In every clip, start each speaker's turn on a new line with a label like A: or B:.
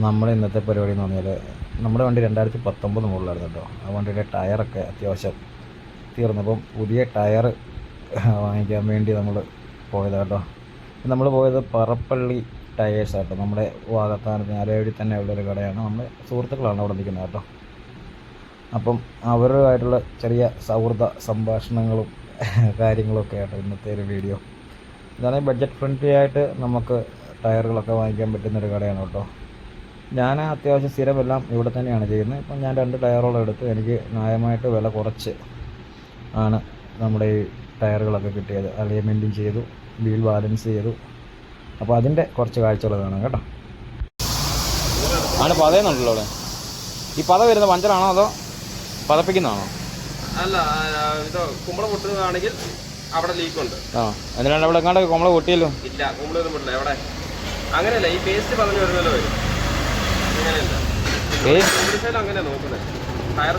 A: നമ്മുടെ ഇന്നത്തെ പരിപാടി എന്ന് പറഞ്ഞാൽ നമ്മുടെ വണ്ടി രണ്ടായിരത്തി പത്തൊമ്പത് മുകളിലായിരുന്നു കേട്ടോ. ആ വണ്ടിയുടെ ടയറൊക്കെ അത്യാവശ്യം തീർന്നപ്പം പുതിയ ടയർ വാങ്ങിക്കാൻ വേണ്ടി നമ്മൾ പോയത് കേട്ടോ. നമ്മൾ പോയത് പറപ്പള്ളി ടയേഴ്സ് ആട്ടോ നമ്മുടെ വാഗത്താനത്ത് അരവഴി തന്നെ ഉള്ള ഒരു കടയാണ്. നമ്മൾ സുഹൃത്തുക്കളാണ് അവിടെ നിൽക്കുന്നത് കേട്ടോ. അപ്പം അവരുമായിട്ടുള്ള ചെറിയ സൗഹൃദ സംഭാഷണങ്ങളും കാര്യങ്ങളൊക്കെ ആട്ടോ ഇന്നത്തെ ഒരു വീഡിയോ. ഇതാണെങ്കിൽ ബഡ്ജറ്റ് ഫ്രണ്ട്ലി ആയിട്ട് നമുക്ക് ടയറുകളൊക്കെ വാങ്ങിക്കാൻ പറ്റുന്നൊരു കടയാണ് കേട്ടോ. ഞാൻ അത്യാവശ്യം സ്ഥിരമെല്ലാം ഇവിടെ തന്നെയാണ് ചെയ്യുന്നത്. ഇപ്പം ഞാൻ രണ്ട് ടയറോളം എടുത്ത് എനിക്ക് ന്യായമായിട്ട് വില കുറച്ച് ആണ് നമ്മുടെ ഈ ടയറുകളൊക്കെ കിട്ടിയത്. അലൈൻമെന്റും ചെയ്തു വീൽ ബാലൻസ് ചെയ്തു. അപ്പോൾ അതിന്റെ കുറച്ച് കാഴ്ചകൾ കാണാം കേട്ടോ ആണ് പതയുന്നുണ്ടല്ലോ അവിടെ? ഈ പത വരുന്ന പഞ്ചറാണോ അതോ പതപ്പിക്കുന്നതാണോ?
B: അല്ല ഇതോ ഇത് കുമ്പള പൊട്ടുന്നതാണെങ്കിൽ അവിടെ ലീക്ക് ഉണ്ട്.
A: ആ എന്തിനാണ് അവിടെ എങ്ങാണ്ട് കുമ്പള പൊട്ടിയല്ലോ?
B: ഇല്ല കുമ്പളൊന്നും പൊട്ടില്ല എവിടെ അങ്ങനെയല്ല ഈ പേസ്റ്റ് പറഞ്ഞു വരുന്നല്ലോ വരും. അങ്ങനെയല്ല നോക്കുന്നത് ടയർ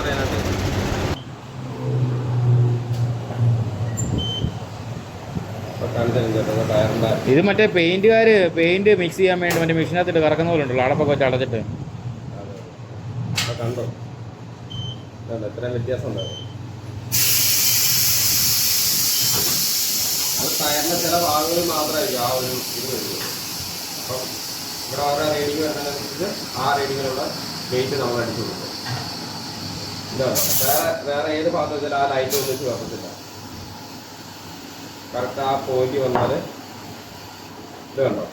B: അറിയാനായിട്ട്
A: ഇത് മറ്റേ പെയിന്റുകാര് പെയിന്റ് മിക്സ് ചെയ്യാൻ വേണ്ടി മറ്റേ മെഷീനകത്തിട്ട് കറക്കുന്ന പോലെ ഉണ്ടല്ലോ അടപ്പൊക്കെ വെച്ച് അടച്ചിട്ട്.
B: കണ്ടോ? വ്യത്യാസം ഉണ്ടാവും ടയറിന്റെ ചില ഭാഗങ്ങളിൽ മാത്രമായിരിക്കും ആ ഒരു ഇത് വരുന്നത്. അപ്പം ഇവിടെ ഓരോ റേഡിയോ വരുന്നതനുസരിച്ച് ആ റേഡിയോയിലുള്ള വെയിറ്റ് നമ്മൾ അടിച്ചു കൊടുക്കും. ഇതാ വേറെ വേറെ ഏത് ഭാഗത്ത് വെച്ചാൽ ആ ലൈറ്റ് ഒന്നിച്ച് വെക്കത്തില്ല. കറക്റ്റ് ആ പോയിന്റ് വന്നാൽ ഇത് കണ്ടോ.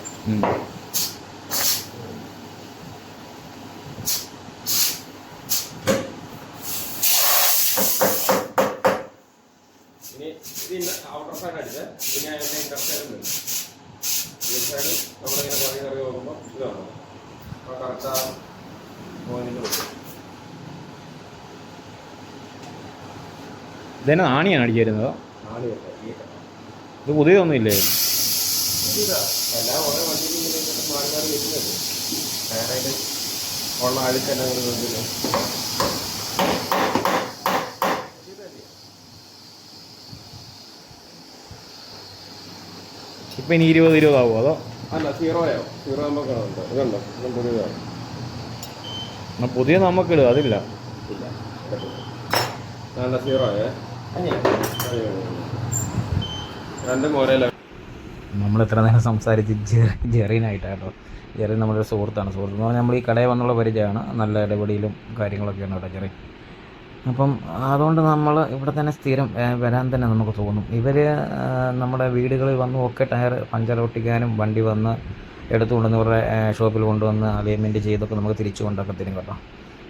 B: ഇനി ഇത് ഔട്ടർ സൈഡ് അടിച്ച്. പിന്നെ അതിന്റെ ഇൻഡർ സൈഡ് വരും ഇൻഡർ സൈഡ് നമ്മളിങ്ങനെ കറി നോക്കുമ്പോൾ ഇത് കാണും. അപ്പോൾ കറക്റ്റ് ആ പോയിന്റിൽ വരും
A: ഇതന്നെ ആണിയാണ് അടിച്ചു തരുന്നത്
B: നാല് കേട്ടോ ഈ കേട്ടോ
A: ഇത് പുതിയതൊന്നും ഇല്ലേ?
B: എല്ലാം ഓരോ ഇങ്ങനെ മാറി മാറി ഉള്ള കൂടി
A: ഇപ്പം ഇനി ഇരുപത് ഇരുപതാവോ അതോ?
B: അല്ല സീറോയോ സീറോ കാണുന്നുണ്ട്. ഇതുണ്ടോ ഇതും പുതിയതാണ്.
A: എന്നാ പുതിയ നമുക്കിടുക അതില്ല.
B: ഇല്ല. നല്ല രണ്ടും ഒരേ
A: നമ്മൾ എത്ര നേരം സംസാരിച്ച് ജെറി ജെറീനായിട്ടാട്ടോ. ജെറി നമ്മുടെ സുഹൃത്താണ്. സുഹൃത്ത് എന്ന് പറഞ്ഞാൽ നമ്മൾ ഈ കടയിൽ വന്നുള്ള പരിചയമാണ്. നല്ല ഇടപെടലും കാര്യങ്ങളൊക്കെയാണ് കേട്ടോ ജെറി അപ്പം അതുകൊണ്ട് നമ്മൾ ഇവിടെ തന്നെ സ്ഥിരം വരാൻ തന്നെ നമുക്ക് തോന്നും. ഇവർ നമ്മുടെ വീടുകളിൽ വന്ന് ഒക്കെ ടയർ പഞ്ചർ ഒട്ടിക്കാനും വണ്ടി വന്ന് എടുത്തുകൊണ്ടുവന്ന് ഇവരുടെ ഷോപ്പിൽ കൊണ്ടുവന്ന് അലൈൻമെന്റ് ചെയ്തൊക്കെ നമുക്ക് തിരിച്ചു കൊണ്ടൊക്കെ തരും കേട്ടോ.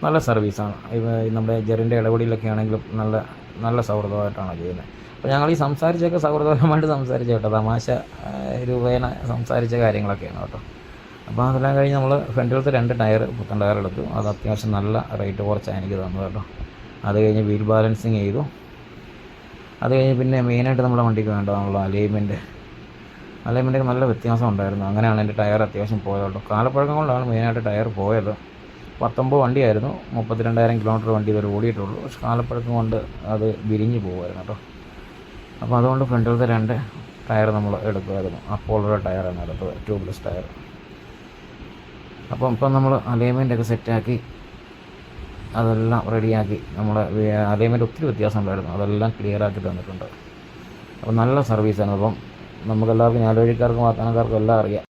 A: നല്ല സർവീസാണ്. ഇവ നമ്മുടെ ജെറിന്റെ ഇടപെടിയിലൊക്കെ ആണെങ്കിലും നല്ല നല്ല സൗഹൃദമായിട്ടാണ് ചെയ്യുന്നത്. അപ്പോൾ ഞങ്ങൾ ഈ സംസാരിച്ചൊക്കെ സൗഹൃദപരമായിട്ട് സംസാരിച്ച കേട്ടോ. തമാശ രൂപേണ സംസാരിച്ച കാര്യങ്ങളൊക്കെയാണ് കേട്ടോ. അപ്പോൾ അതെല്ലാം കഴിഞ്ഞ് നമ്മൾ ഫ്രണ്ടിലത്തെ രണ്ട് ടയർ പുത്തൻ ടയർ എടുത്തു അത് അത്യാവശ്യം നല്ല റേറ്റ് കുറച്ചാണ് എനിക്ക് തന്നത് കേട്ടോ. അത് കഴിഞ്ഞ് വീൽ ബാലൻസിങ് ചെയ്തു. അത് കഴിഞ്ഞ് പിന്നെ മെയിനായിട്ട് നമ്മുടെ വണ്ടിക്ക് വേണ്ടതാണല്ലോ അലൈൻമെന്റ് അലൈൻമെന്റിന് നല്ല വ്യത്യാസം ഉണ്ടായിരുന്നു. അങ്ങനെയാണ് എന്റെ ടയർ അത്യാവശ്യം പോയതുള്ളൂ. കാലപ്പഴക്കം കൊണ്ടാണ് മെയിനായിട്ട് ടയർ പോയത്. പത്തൊമ്പത് വണ്ടിയായിരുന്നു. മുപ്പത്തിരണ്ടായിരം കിലോമീറ്റർ വണ്ടി ഇതുവരെ ഓടിയിട്ടുള്ളൂ. പക്ഷെ കാലപ്പഴക്കം കൊണ്ട് അത് വിരിഞ്ഞ് പോകുമായിരുന്നു കേട്ടോ. അപ്പോൾ അതുകൊണ്ട് ഫ്രണ്ടിലത്തെ രണ്ട് ടയർ നമ്മൾ എടുക്കുമായിരുന്നു. അപ്പോളോയുടെ ടയറാണ് എടുത്തത് ട്യൂബ്ലെസ് ടയർ അപ്പം ഇപ്പം നമ്മൾ അലൈൻമെന്റ് ഒക്കെ സെറ്റാക്കി അതെല്ലാം റെഡിയാക്കി. നമ്മുടെ അലൈൻമെന്റ് ഒത്തിരി വ്യത്യാസം ഉണ്ടായിരുന്നു അതെല്ലാം ക്ലിയർ ആക്കി തന്നിട്ടുണ്ട്. അപ്പോൾ നല്ല സർവീസാണ്. അപ്പം നമുക്കെല്ലാവർക്കും ഞാലുവഴിക്കാർക്കും വാത്താനക്കാർക്കും എല്ലാം അറിയാം.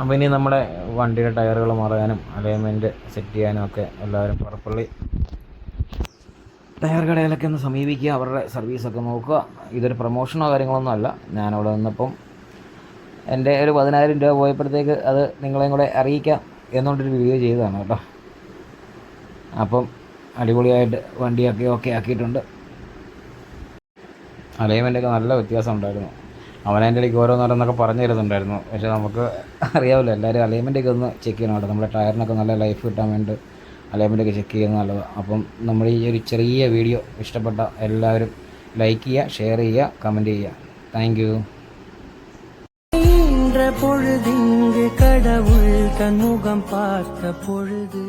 A: അപ്പോൾ ഇനി നമ്മുടെ വണ്ടിയുടെ ടയറുകൾ മാറാനും അലൈൻമെന്റ് സെറ്റ് ചെയ്യാനും ഒക്കെ എല്ലാവരും പുറപ്പള്ളി ടയർ കടയിലൊക്കെ ഒന്ന് സമീപിക്കുക അവരുടെ സർവീസൊക്കെ നോക്കുക. ഇതൊരു പ്രൊമോഷനോ കാര്യങ്ങളൊന്നും അല്ല. ഞാനവിടെ നിന്നപ്പം എന്റെ ഒരു പതിനായിരം രൂപ പോയപ്പോഴത്തേക്ക് അത് നിങ്ങളെയും കൂടെ അറിയിക്കാം. എന്നുകൊണ്ടൊരു വീഡിയോ ചെയ്തതാണ് കേട്ടോ. അപ്പം അടിപൊളിയായിട്ട് വണ്ടിയൊക്കെ ഓക്കെ ആക്കിയിട്ടുണ്ട് അലൈൻമെൻ്റൊക്കെ നല്ല വ്യത്യാസം ഉണ്ടായിരുന്നു അവനതിൻ്റെ ഇടയ്ക്ക് ഓരോന്നോരോന്നൊക്കെ പറഞ്ഞു തരുന്നുണ്ടായിരുന്നു പക്ഷേ നമുക്ക് അറിയാമല്ലോ എല്ലാവരും അലൈൻമെൻ്റൊക്കെ ഒന്ന് ചെക്ക് ചെയ്യണം കേട്ടോ നമ്മുടെ ടയറിനൊക്കെ നല്ല ലൈഫ് കിട്ടാൻ വേണ്ടി അലൈൻമെൻ്റൊക്കെ ചെക്ക് ചെയ്യുന്നത് നല്ലതാണ് അപ്പം നമ്മുടെ ഈ ഒരു ചെറിയ വീഡിയോ ഇഷ്ടപ്പെട്ട എല്ലാവരും ലൈക്ക് ചെയ്യുക ഷെയർ ചെയ്യുക കമൻറ്റ് ചെയ്യുക താങ്ക് യു
C: நின்ற பொழுதிங்கு கடவுள் தன் முகம் பார்த்த பொழுது